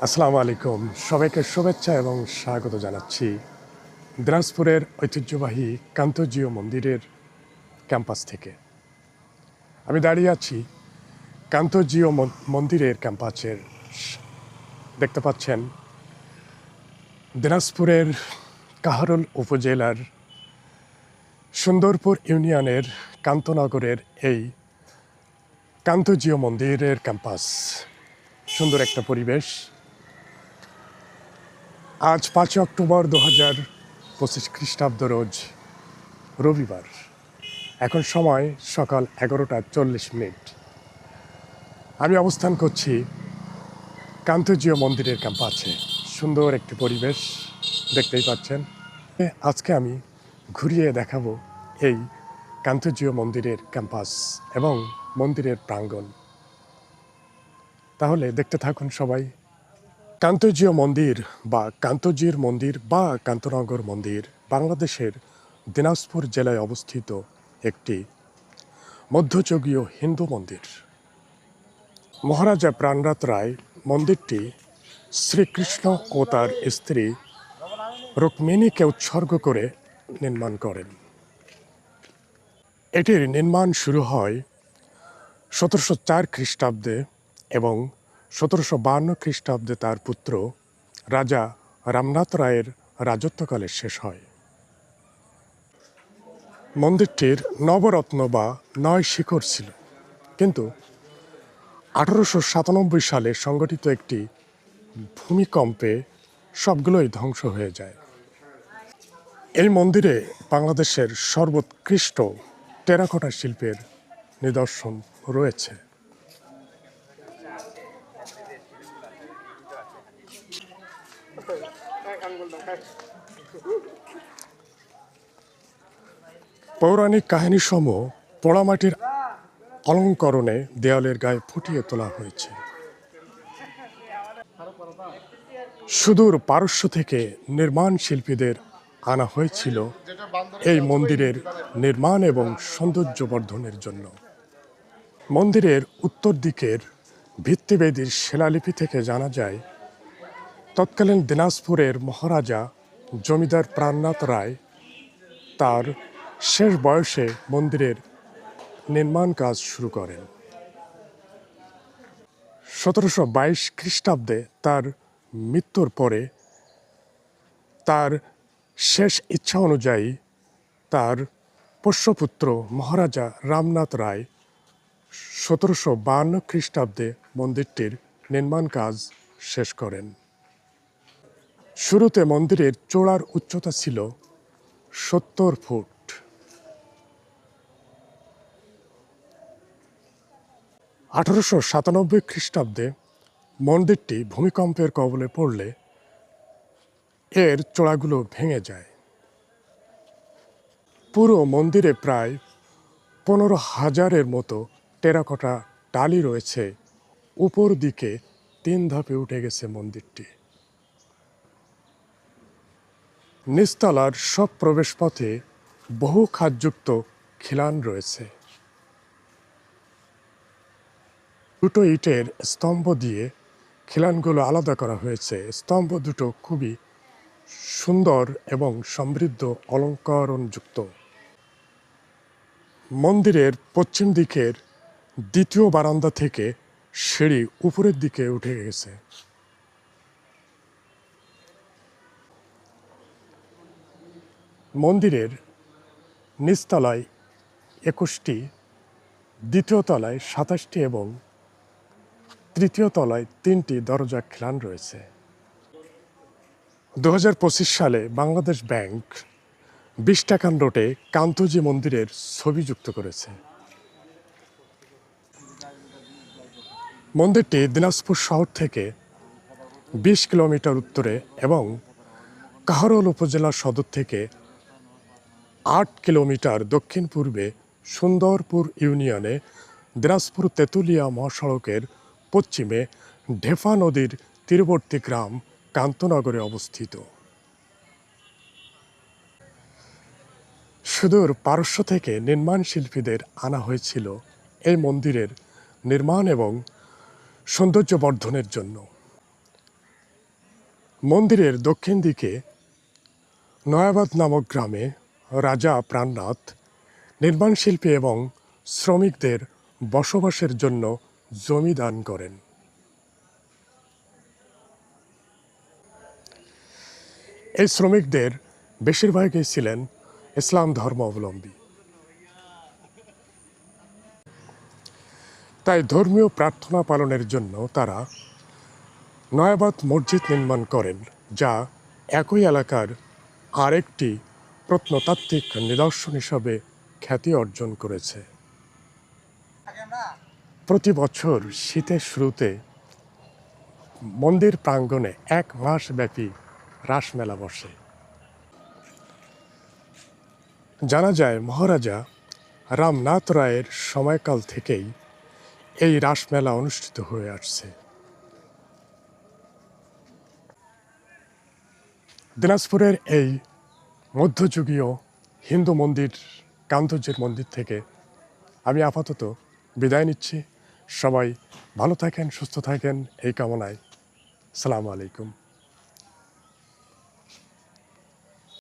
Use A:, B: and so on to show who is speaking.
A: আসসালামু আলাইকুম। সবাইকে শুভেচ্ছা এবং স্বাগত জানাচ্ছি দিনাজপুরের ঐতিহ্যবাহী কান্তজীয় মন্দিরের ক্যাম্পাস থেকে। আমি দাঁড়িয়ে আছি কান্তজীয় মন- মন্দিরের ক্যাম্পাসের দেখতে পাচ্ছেন দিনাজপুরের কাহারোল উপজেলার সুন্দরপুর ইউনিয়নের কান্তনগরের এই কান্তজীয় মন্দিরের ক্যাম্পাস। সুন্দর একটা পরিবেশ। আজ পাঁচই অক্টোবর দু হাজার পঁচিশ খ্রিস্টাব্দ রোজ, রবিবার। এখন সময় সকাল এগারোটা চল্লিশ মিনিট। আমি অবস্থান করছি কান্তজীয় মন্দিরের ক্যাম্পাসে। সুন্দর একটি পরিবেশ, দেখতেই পাচ্ছেন। আজকে আমি ঘুরিয়ে দেখাবো এই কান্তজিও মন্দিরের ক্যাম্পাস এবং মন্দিরের প্রাঙ্গণ। তাহলে দেখতে থাকুন সবাই। কান্তজীয় মন্দির বা কান্তজির মন্দির বা কান্তনগর মন্দির বাংলাদেশের দিনাজপুর জেলায় অবস্থিত একটি মধ্যযুগীয় হিন্দু মন্দির। মহারাজা প্রাণরাত রায় মন্দিরটি শ্রীকৃষ্ণ ও তার স্ত্রী রুক্মিণীকে উৎসর্গ করে নির্মাণ করেন। এটির নির্মাণ শুরু হয় সতেরোশো চার খ্রিস্টাব্দে এবং সতেরোশো বান্ন খ্রিস্টাব্দে তার পুত্র রাজা রামনাথ রায়ের রাজত্বকালে শেষ হয়। মন্দিরটির নবরত্ন বা নয় শিখর ছিল, কিন্তু আঠারোশো সাতানব্বই সালে সংগঠিত একটি ভূমিকম্পে সবগুলোই ধ্বংস হয়ে যায়। এই মন্দিরে বাংলাদেশের সর্বোৎকৃষ্ট টেরাকোটা শিল্পের নিদর্শন রয়েছে। পৌরাণিক কাহিনী কাহিনীসমূহ পোড়ামাটির অলঙ্করণে দেয়ালের গায়ে ফুটিয়ে তোলা হয়েছে। সুদূর পারস্য থেকে নির্মাণ শিল্পীদের আনা হয়েছিল এই মন্দিরের নির্মাণ এবং সৌন্দর্য বর্ধনের জন্য। মন্দিরের উত্তর দিকের ভিত্তিবেদির শিলালিপি থেকে জানা যায় তৎকালীন দিনাজপুরের মহারাজা জমিদার প্রাণনাথ রায় তার শেষ বয়সে মন্দিরের নির্মাণ কাজ শুরু করেন। সতেরোশো বাইশ খ্রিস্টাব্দে তার মৃত্যুর পরে তার শেষ ইচ্ছা অনুযায়ী তার পোষ্যপুত্র মহারাজা রামনাথ রায় সতেরোশো বাহান্ন খ্রিস্টাব্দে মন্দিরটির নির্মাণ কাজ শেষ করেন। শুরুতে মন্দিরের চোড়ার উচ্চতা ছিল সত্তর ফুট। আঠারোশো সাতানব্বই খ্রিস্টাব্দে মন্দিরটি ভূমিকম্পের কবলে পড়লে এর চোড়াগুলো ভেঙে যায়। পুরো মন্দিরে প্রায় পনেরো হাজারের মতো টেরাকোটা টালি রয়েছে। উপর দিকে তিন ধাপে উঠে গেছে মন্দিরটি। নিচতলার সব প্রবেশপথে বহু খাদযুক্ত খিলান রয়েছে। দুটো ইটের স্তম্ভ দিয়ে খিলানগুলো আলাদা করা হয়েছে। স্তম্ভ দুটো খুবই সুন্দর এবং সমৃদ্ধ অলঙ্করণযুক্ত। মন্দিরের পশ্চিম দিকের দ্বিতীয় বারান্দা থেকে সিঁড়ি উপরের দিকে উঠে গেছে। মন্দিরের নিচতলায় একুশটি, দ্বিতীয় তলায় সাতাশটি এবং তৃতীয় তলায় তিনটি দরজা খিলান রয়েছে। দুহাজার পঁচিশ সালে বাংলাদেশ ব্যাংক বিশ টাকান রোডে কান্তজি মন্দিরের ছবি যুক্ত করেছে। মন্দিরটি দিনাজপুর শহর থেকে বিশ কিলোমিটার উত্তরে এবং কাহারোল উপজেলা সদর থেকে আট কিলোমিটার দক্ষিণ পূর্বে সুন্দরপুর ইউনিয়নে দিনাজপুর তেঁতুলিয়া মহাসড়কের পশ্চিমে ঢেফা নদীর তীরবর্তী গ্রাম কান্তনগরে অবস্থিত। সুদূর পারস্য থেকে নির্মাণ শিল্পীদের আনা হয়েছিল এই মন্দিরের নির্মাণ এবং সৌন্দর্য বর্ধনের জন্য। মন্দিরের দক্ষিণ দিকে নয়াবাদ নামক গ্রামে রাজা প্রাণনাথ, নির্মাণ শিল্পী এবং শ্রমিকদের বসবাসের জন্য জমি দান করেন। এই শ্রমিকদের বেশিরভাগই ছিলেন ইসলাম ধর্ম অবলম্বী। তাই ধর্মীয় প্রার্থনা পালনের জন্য তারা নয়াবাদ মসজিদ নির্মাণ করেন, যা একই এলাকার আরেকটি প্রত্নতাত্ত্বিক নিদর্শন হিসাবে খ্যাতি অর্জন করেছে। প্রতি বছর শীতের শুরুতে মন্দির প্রাঙ্গণে এক মাস ব্যাপী রাসমেলা বসে। জানা যায়, মহারাজা রামনাথ রায়ের সময়কাল থেকেই এই রাসমেলা অনুষ্ঠিত হয়ে আসছে। দিনাজপুরের এই মধ্যযুগীয় হিন্দু মন্দির কান্তজ্যের মন্দির থেকে আমি আপাতত বিদায় নিচ্ছি। সবাই ভালো থাকেন, সুস্থ থাকেন, এই কামনায়। সালামু আলাইকুম।